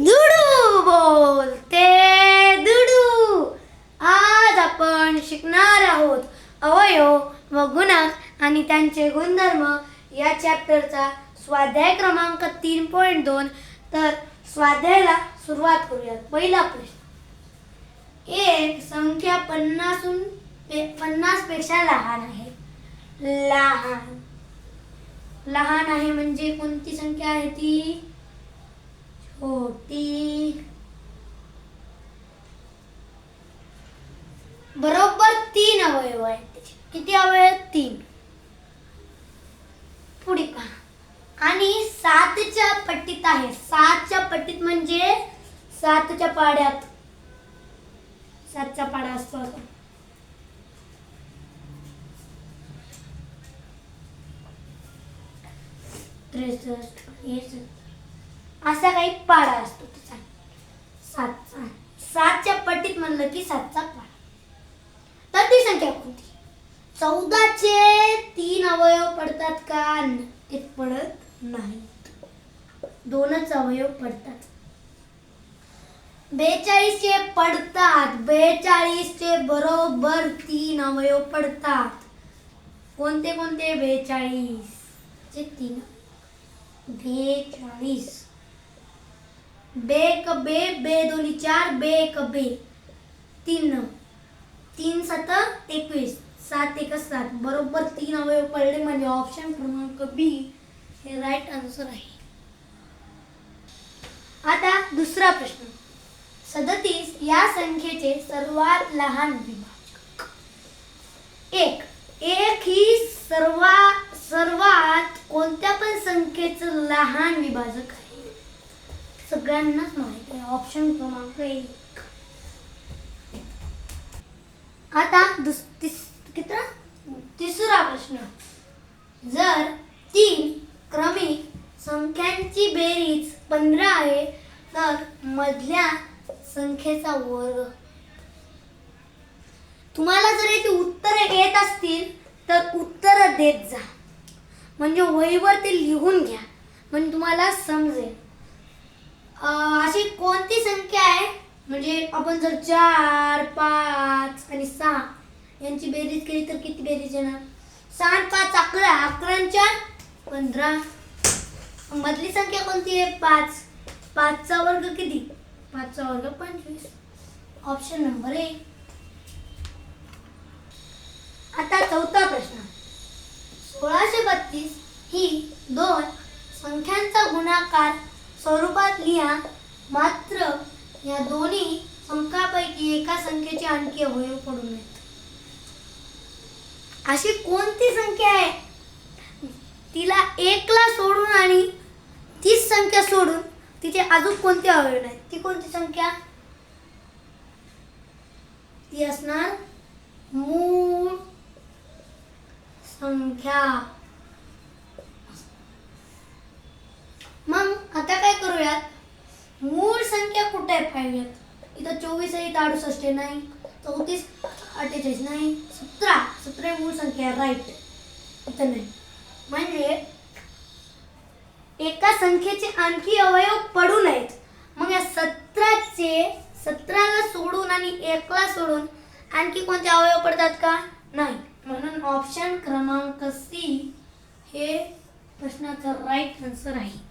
दुडू बोलते दुडू. आज आपण शिकणार आहोत अवयव व गुणक आणि त्यांचे गुणधर्म. या चॅप्टरचा स्वाध्याय क्रमांक तीन पॉईंट दोन. तर स्वाध्यायाला सुरुवात करूयात. पहिला प्रश्न. एक संख्या पन्नासून पन्नासपेक्षा लहान आहे. लहान. लहान आहे म्हणजे कोणती संख्या आहे ती? छोटी बरोबर तीन अवयव आहेत किती अवयव आहेत? तीन. पुढे पहा. आणि सातच्या पट्टीत आहे. सातच्या पट्टीत म्हणजे सातच्या पाड्यात. सातचा पाडा असतो त्रेसष्ट त्रेसष्ट असा काही पाडा असतो त्याचा सातचा. सातच्या पट्टीत म्हणलं की सातचा पाडा. तर ती संख्या कोणती? चौदाचे तीन अवयव पडतात का? ते पडत नाहीत. दोनच अवयव पडतात. बेचाळीसचे पडतात. बेचाळीसचे बरोबर तीन अवयव पडतात. कोणते कोणते? बेचाळीस चे तीन. बेचाळीस. बे क बे बे दोन्ही चार बे एक बे. तीन तीन सात एकवीस. सात एक सात. बरोबर तीन अवयव पडले म्हणजे ऑप्शन क्रमांक बी हे राईट आन्सर आहे. आता दुसरा प्रश्न. सदतीस या संख्येचे सर्वात लहान विभाजक. एक. एक ही सर्वा सर्वात कोणत्या पण संख्येचं लहान विभाजक सगळ्यांनाच माहीत आहे. ऑप्शन क्रमांक एक. आता दुस तिस किती तिसरा प्रश्न. जर तीन क्रमिक संख्यांची बेरीज पंधरा आहे तर मधल्या संख्येचा वर्ग. तुम्हाला जर याची उत्तरे येत असतील तर उत्तरं देत जा. म्हणजे वहीवर ते लिहून घ्या. म्हणजे तुम्हाला समजेल. अशी कोणती संख्या आहे? म्हणजे आपण जर चार पाच आणि सहा यांची बेरीज केली तर किती बेरीज येणार? सहा पाच अकरा अकरा चार पंधरा. मधली संख्या कोणती आहे? पाच. पाचचा वर्ग किती? पाचचा वर्ग पंचवीस. ऑप्शन नंबर ए आता चौथा प्रश्न. सोळाशे बत्तीस ही दोन संख्यांचा गुणाकार स्वरूपात लिहा मात्र या दोन्ही अंकापैकी एका संख्येचे आणखी अवयव पडू नयेत अशी कोणती संख्या आहे? तिला एकला सोडून आणि तीच संख्या सोडून तिचे अजून कोणते अवयव नाहीत? ती कोणती संख्या? ती असणार मूळ संख्या. मग आता काय करूयात? मूळ संख्या कुठे आहे पाहिजेत? इथं चोवीस आहे इथं अडुसष्ट आहे नाही. चौतीस अठ्ठेचाळीस नाही. सतरा सतरा मूळ संख्या राईट इथं नाही. म्हणजे एका संख्येचे आणखी अवयव पडू नयेत. मग या सतराचे सतराला सोडून आणि एकला सोडून आणखी कोणते अवयव पडतात का? नाही. म्हणून ऑप्शन क्रमांक सी हे प्रश्नाचं राईट आन्सर आहे.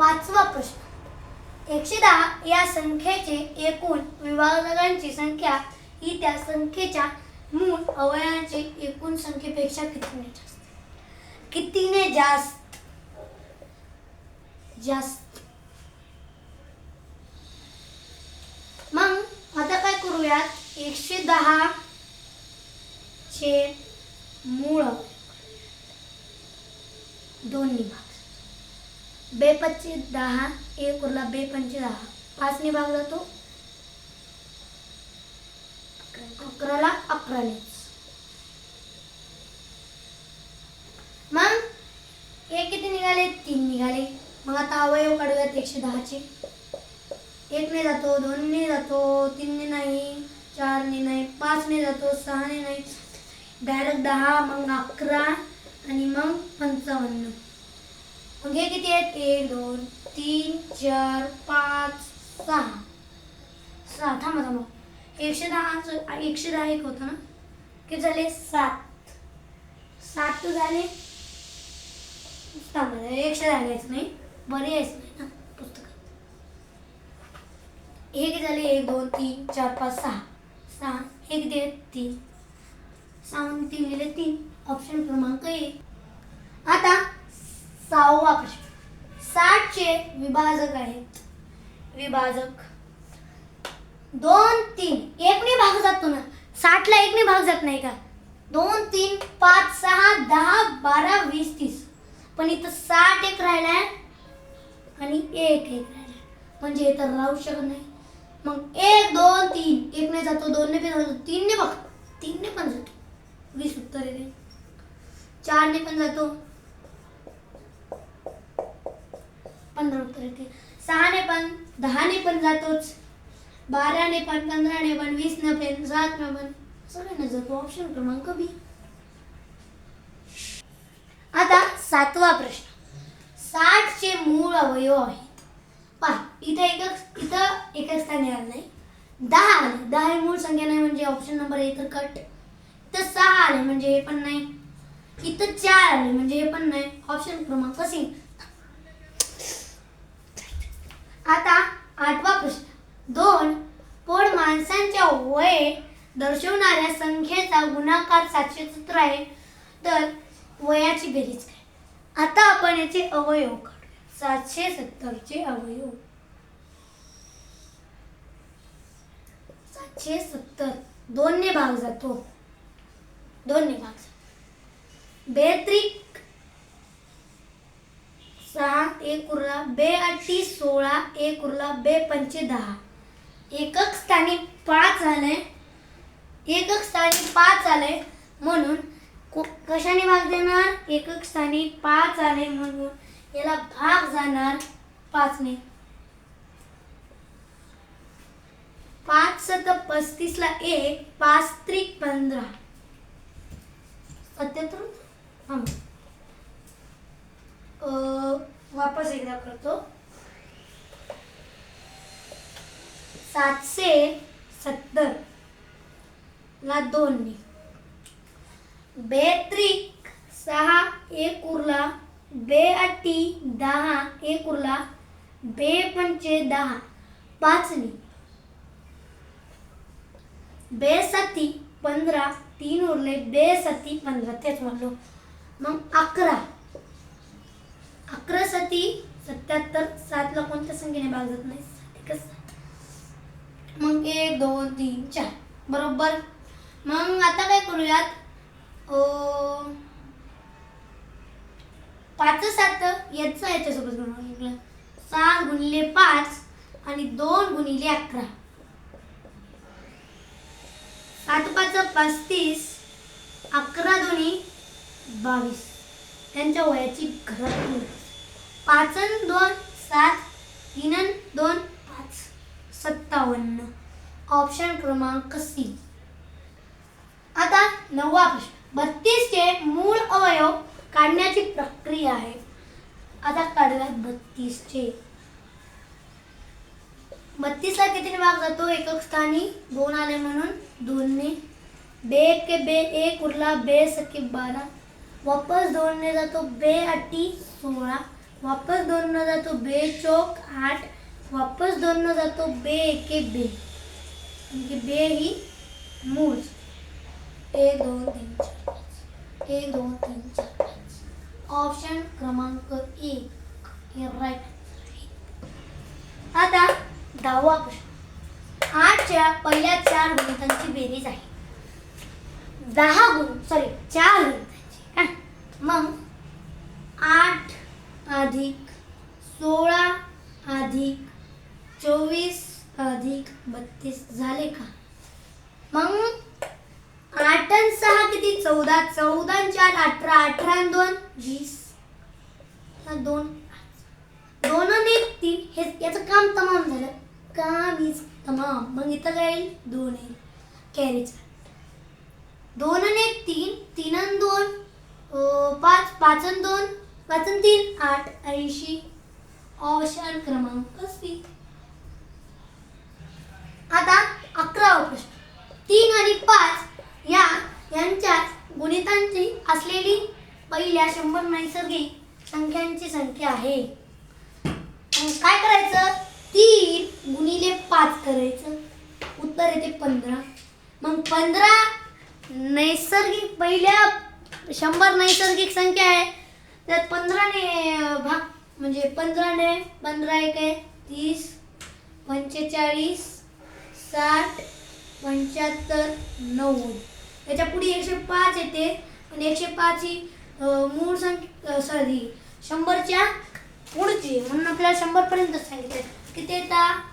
पाचवा प्रश्न. एकशे दहा या संख्येचे एकूण विभाजकांची संख्या ही त्या संख्येच्या मूळ अवयवांची एकूण संख्येपेक्षा कितीने जास्त? कितीने जास्त? जास्त. मग आता काय करूयात? एकशे दहा चे मूळ दोन्ही दोन्ही बेपच्ची बे दहा एक उरला बेपंच दहा. पाचने भाग जातो अकराला अकराने मग हे किती निघाले? तीन निघाले. मग आता अवयव काढूयात एकशे दहाचे. एकने जातो दोनने जातो तीनने नाही चारने नाही पाचने जातो सहाने नाही. डायरेक्ट दहा मग अकरा आणि मग पंचावन्न. मग हे किती आहेत? एक दोन तीन चार पाच सहा. सहा. थांबा थांबा. एकशे दहा एकशे दहा एक होतं ना? किती झाले? सात. सात तू झाले. थांबा एकशे दहा घ्यायचं नाही. बरे यायचं नाही ना पुस्तकात. हे किती झाले? एक दोन तीन चार पाच सहा. सहा. हे किती आहेत? तीन. सहा तीन लिहिले तीन. ऑप्शन क्रमांक एक. आता सहावा प्रश्न. साठचे विभाजक आहेत. विभाजक. दोन तीन. एकने भाग जातो ना. साठला एकने भाग जात नाही का? दोन तीन पाच सहा दहा बारा वीस तीस. पण इथं साठ एक राहिलाय आणि एक एक राहिला म्हणजे हे तर राहू शकत नाही. मग एक दोन तीन. एकने जातो दोनने पण जातो. तीनने बघ. तीनने पण जातो. वीस उत्तर येते चारने पण जातो. पंधरा उत्तर सहाने पण दहाने पण जातोच. बाराने पण पंधराने पण वीसने पण सातने पण. सगळ्यांना जातो ऑप्शन क्रमांक बी. आता सातवा प्रश्न. साठचे मूळ अवयव आहेत. पहा इथं एकच इथं एकच स्थानी आलं नाही. दहा आले. दहा हे मूळ संख्या नाही म्हणजे ऑप्शन नंबर ए तर कट इथं सहा आले म्हणजे हे पण नाही. इथं चार आले म्हणजे हे पण नाही ऑप्शन क्रमांक सी आता आठवा प्रश्न दोन पोड माणसांच्या वय दर्शवणाऱ्या संख्येचा गुणाकार सातशे सत्तर आहे तर वयाची बेरीज काय? आता आपण याचे अवयव काढूया. सातशे सत्तरचे अवयव. सातशे सत्तर. दोनने भाग जातो. दोनने भाग जातो. बेत्रिक सहा एक उरला बे अठी सोळा एक उरला बे पंचे दहा. एकक स्थानी पाच झाले एकक स्थानी पाच आले म्हणून कशाने भाग देणार? एकक स्थानी पाच आले म्हणून. याला भाग जाणार पाचने. पाच सत पस्तीसला एक पाच त्रिक पंधरा. सत्याहत्तर वापस एकदा करतो. सातशे सत्तर. ला बे बेत्रिक सहा एक उरला बे अटी दहा एक उरला बे पंचे दहा पाचनी बे सती पंधरा तीन उरले बे सती पंधरा. तेच म्हणलो. मग अकरा. अकरा सती सत्याहत्तर सातला कोणत्या संख्येने भाग जात नाही? मग एक दोन तीन चार. बरोबर? मग आता काय करूयात? अं, पाच सात याचं याच्यासोबत सहा सात गुणिले पाच आणि दोन गुणिले अकरा. सात पाच पस्तीस अकरा दोन्ही बावीस. त्यांच्या वयाची घरात पाचन दोन सात. तीन दोन पाच. सत्तावन्न. ऑप्शन क्रमांक सी. नववा प्रश्न. बत्तीसचे मूळ अवयव काढण्याची प्रक्रिया आहे. आता काढूयात बत्तीसचे. बत्तीसला किती भाग जातो? एकक स्थानी दोन आले म्हणून दोनने. बे के बे एक उरला बे सके बारा. वापस दोनने जातो बे अटी सोळा. वापस दोननं जातो बे चौक आठ. वापस दोननं जातो बे एके बे. म्हणजे बे ही मूळ. एक दोन तीन चार. पाच एक दोन तीन चार. पाच ऑप्शन क्रमांक एक. हे राईट आता दहावा प्रश्न. आठच्या पहिल्या चार गुणितांची बेरीज आहे. दहा गुण सॉरी चार गुणितांची. मग आठ अधिक सोळा अधिक चोवीस अधिक बत्तीस झाले का? मग आठ आणि सहा किती? चौदा. चौदा चार अठरा. अठरा आणि दोन? वीस. दोन. दोन आणि एक तीन. हे याचं काम तमाम झालं. काम इज तमाम. मग इथं काय येईल? दोन येईल. कॅरीचा दोन आणि एक तीन. तीन आणि दोन. पाच. पाच आणि दोन. पाच आणि तीन. आठ. ऐंशी. ऑप्शन क्रमांक असतील आता अकरावा प्रश्न तीन आणि पाच या संख्यांची असलेली पहिल्या शंभर नैसर्गिक संख्यांची संख्या आहे. काय करायचं? तीन गुणिले पाच करायचं. उत्तर येते पंधरा. मग पंधरा नैसर्गिक पहिल्या शंभर नैसर्गिक संख्या आहे. त्यात पंधराने भाग म्हणजे पंधराने पंधरा एक आहे. तीस पंचेचाळीस साठ पंच्याहत्तर नव्वद. त्याच्या पुढे एकशे पाच येते. आणि एकशे पाच ही मूळ संख्या सॉरी शंभरच्या पुढची म्हणून आपल्याला शंभरपर्यंत सांगितलं. किती येतात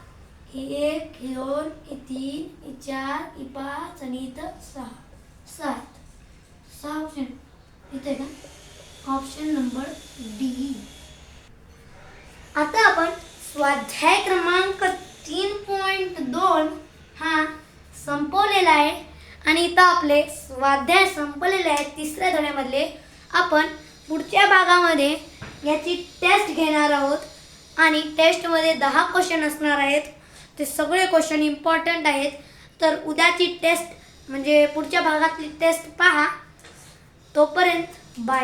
ही एक ही दोन ही तीन ही चार ही पाच आणि इथं सहा. सात. सहा ऑप्शन इथे का ऑप्शन नंबर डी आता आपण स्वाध्याय क्रमांक तीन पॉईंट दोन हा संपवलेला आहे. आणि इथं आपले स्वाध्याय संपलेले आहेत. तिसऱ्या धड्यामधले आपण पुढच्या भागामध्ये याची टेस्ट घेणार आहोत. आणि टेस्टमध्ये दहा क्वेश्चन असणार आहेत. ते सगळे क्वेश्चन इम्पॉर्टंट आहेत. तर उद्याची टेस्ट म्हणजे पुढच्या भागातली टेस्ट पहा. तोपर्यंत बाय